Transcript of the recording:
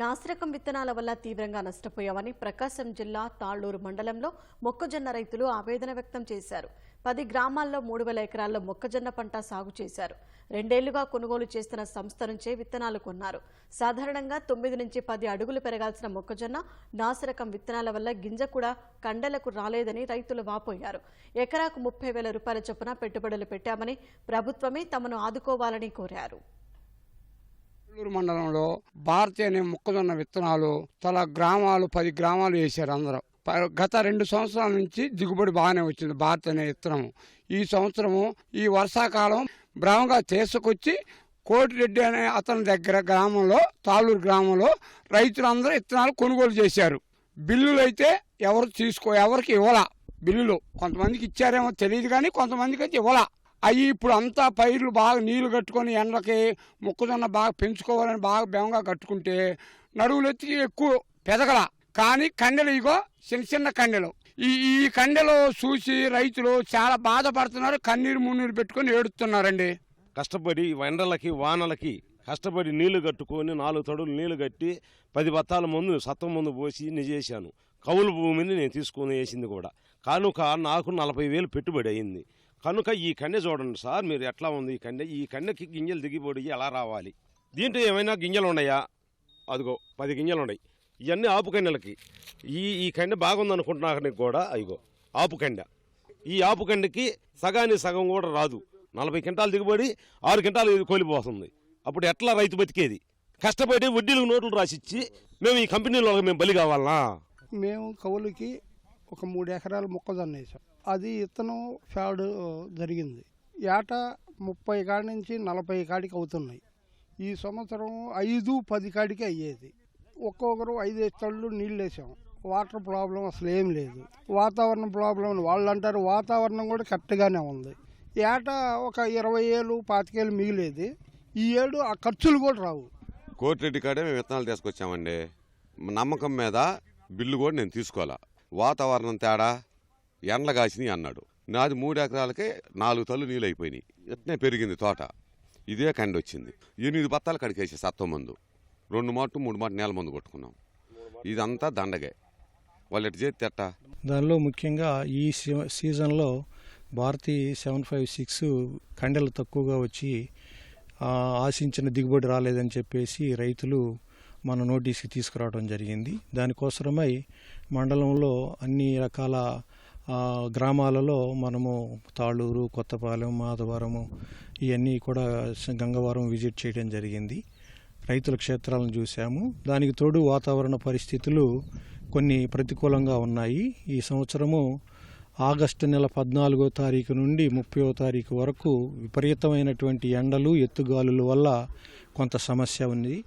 నాసిరకం విత్తనాల వల్ల తీవ్రంగా నష్టపోయామని ప్రకాశం జిల్లా తాళ్ళూరు మండలంలో మొక్కజొన్న రైతులు ఆవేదన వ్యక్తం చేశారు. పది గ్రామాల్లో మూడు వేల ఎకరాల్లో మొక్కజొన్న పంట సాగు చేశారు. రెండేళ్ళుగా కొనుగోలు చేస్తున్న సంస్థ నుంచే విత్తనాలు కొన్నారు. సాధారణంగా తొమ్మిది నుంచి పది అడుగులు పెరగాల్సిన మొక్కజొన్న నాసిరకం విత్తనాల వల్ల గింజ కూడా కండలకు రాలేదని రైతులు వాపోయారు. ఎకరాకు ముప్పై వేల రూపాయల చొప్పున పెట్టుబడులు పెట్టామని ప్రభుత్వమే తమను ఆదుకోవాలని కోరారు. నెల్లూరు మండలంలో భారతీయ అనే మొక్కజొన్న విత్తనాలు తల గ్రామాలు పది గ్రామాలు వేశారు అందరూ. ప- గత రెండు సంవత్సరాల నుంచి దిగుబడి బాగానే వచ్చింది భారతీయ అనే విత్తనం. ఈ సంవత్సరము ఈ వర్షాకాలం బ్రహ్మగా తీసుకొచ్చి కోటిరెడ్డి అనే అతని దగ్గర గ్రామంలో తాళూరు గ్రామంలో రైతులందరూ విత్తనాలు కొనుగోలు చేశారు. బిల్లులు అయితే ఎవరు తీసుకో ఎవరికి ఇవ్వాల? బిల్లులు కొంతమందికి ఇచ్చారేమో తెలియదు కానీ కొంతమందికి అయితే ఇవ్వాల? అవి ఇప్పుడు అంతా పైర్లు బాగా నీళ్ళు కట్టుకొని ఎండకి మొక్కజొన్న బాగా పెంచుకోవాలని బాగా బెంగా కట్టుకుంటే నడువులు వచ్చి ఎక్కువ పెదగల. కానీ కండెలు ఇగో చిన్న చిన్న కండెలు. ఈ ఈ కండెలు చూసి రైతులు చాలా బాధపడుతున్నారు. కన్నీరు మున్నీరు పెట్టుకొని ఏడుతున్నారండి కష్టపడి ఎండలకి వానలకి కష్టపడి నీళ్ళు కట్టుకొని నాలుగు తడులు నీళ్ళు కట్టి పది బత్తాల ముందు సత్వం ముందు పోసి నిజేశాను చేశాను. కౌలు భూమిని నేను తీసుకొని వేసింది కూడా. కానుక నాకు నలభై వేలు పెట్టుబడి అయింది. కనుక ఈ కన్నె చూడండి సార్ మీరు ఎట్లా ఉంది ఈ కన్నె ఈ కన్నెకి గింజలు దిగిపోయి ఎలా రావాలి? దీంట్లో ఏమైనా గింజలు ఉన్నాయా? అదిగో పది గింజలు ఉన్నాయి. ఇవన్నీ ఆపు కన్నెలకి ఈ ఈ కండ బాగుందనుకుంటున్నానికి కూడా అదిగో ఆపుకండ ఈ ఆపు కండెకి సగం కూడా రాదు. నలభై కింటాలు దిగుబడి ఆరు క్వింటాలు కోలిపోతుంది. అప్పుడు ఎట్లా రైతు బతికేది? కష్టపడి వడ్డీలకు నోట్లు రాసిచ్చి మేము ఈ కంపెనీలో మేము బలి కావాలనా మేము కవులకి ఒక మూడు ఎకరాల మొక్కజొన్న వేసాం అది ఇత్తనం ఫ్యాడ్ జరిగింది. ఏట ముప్పై కాడి నుంచి నలభై కాడికి అవుతున్నాయి. ఈ సంవత్సరం ఐదు పది కాడికి అయ్యేది. ఒక్కొక్కరు ఐదు తళ్ళు నీళ్ళు వేసాం. వాటర్ ప్రాబ్లం అసలు ఏం లేదు. వాతావరణ ప్రాబ్లం అని వాళ్ళు అంటారు. వాతావరణం కూడా కరెక్ట్గానే ఉంది. ఏట ఒక ఇరవై ఏళ్ళు పాతికేళ్ళు మిగిలేది. ఈ ఏడు ఆ ఖర్చులు కూడా రావు. కోటిరెడ్డి కాడే మేము విత్తనాలు తీసుకొచ్చామండి. నమ్మకం మీద బిల్లు కూడా నేను తీసుకోవాలా. వాతావరణం తేడా? ఎండ కాసినాయి అన్నాడు. నాది మూడు ఎకరాలకే నాలుగు తల్లు నీళ్ళు అయిపోయినాయి ఇట్నే పెరిగింది తోట? ఇదే కండి వచ్చింది ఎనిమిది బత్తాలు కడికేసే సత్వం మందు. రెండు మాటు మూడు మాటు నేల మందు కొట్టుకున్నాం. ఇదంతా దండగే. వాళ్ళు ఎటు చేస్తే దానిలో ముఖ్యంగా ఈ సీ- సీజన్లో భారతి సెవెన్ ఫైవ్ సిక్స్ కండెలు తక్కువగా వచ్చి ఆశించిన దిగుబడి రాలేదని చెప్పేసి రైతులు మన నోటీస్కి తీసుకురావడం జరిగింది. దానికోసమై మండలంలో అన్ని రకాల గ్రామాలలో మనము తాళూరు కొత్తపాలెం మాధవరము ఇవన్నీ కూడా గంగవరం విజిట్ చేయడం జరిగింది. రైతుల క్షేత్రాలను చూసాము. దానికి తోడు వాతావరణ పరిస్థితులు కొన్ని ప్రతికూలంగా ఉన్నాయి. ఈ సంవత్సరము ఆగస్టు నెల పద్నాలుగో తారీఖు నుండి ముప్పయో తారీఖు వరకు విపరీతమైనటువంటి ఎండలు ఎత్తుగాలుల వల్ల కొంత సమస్య ఉంది.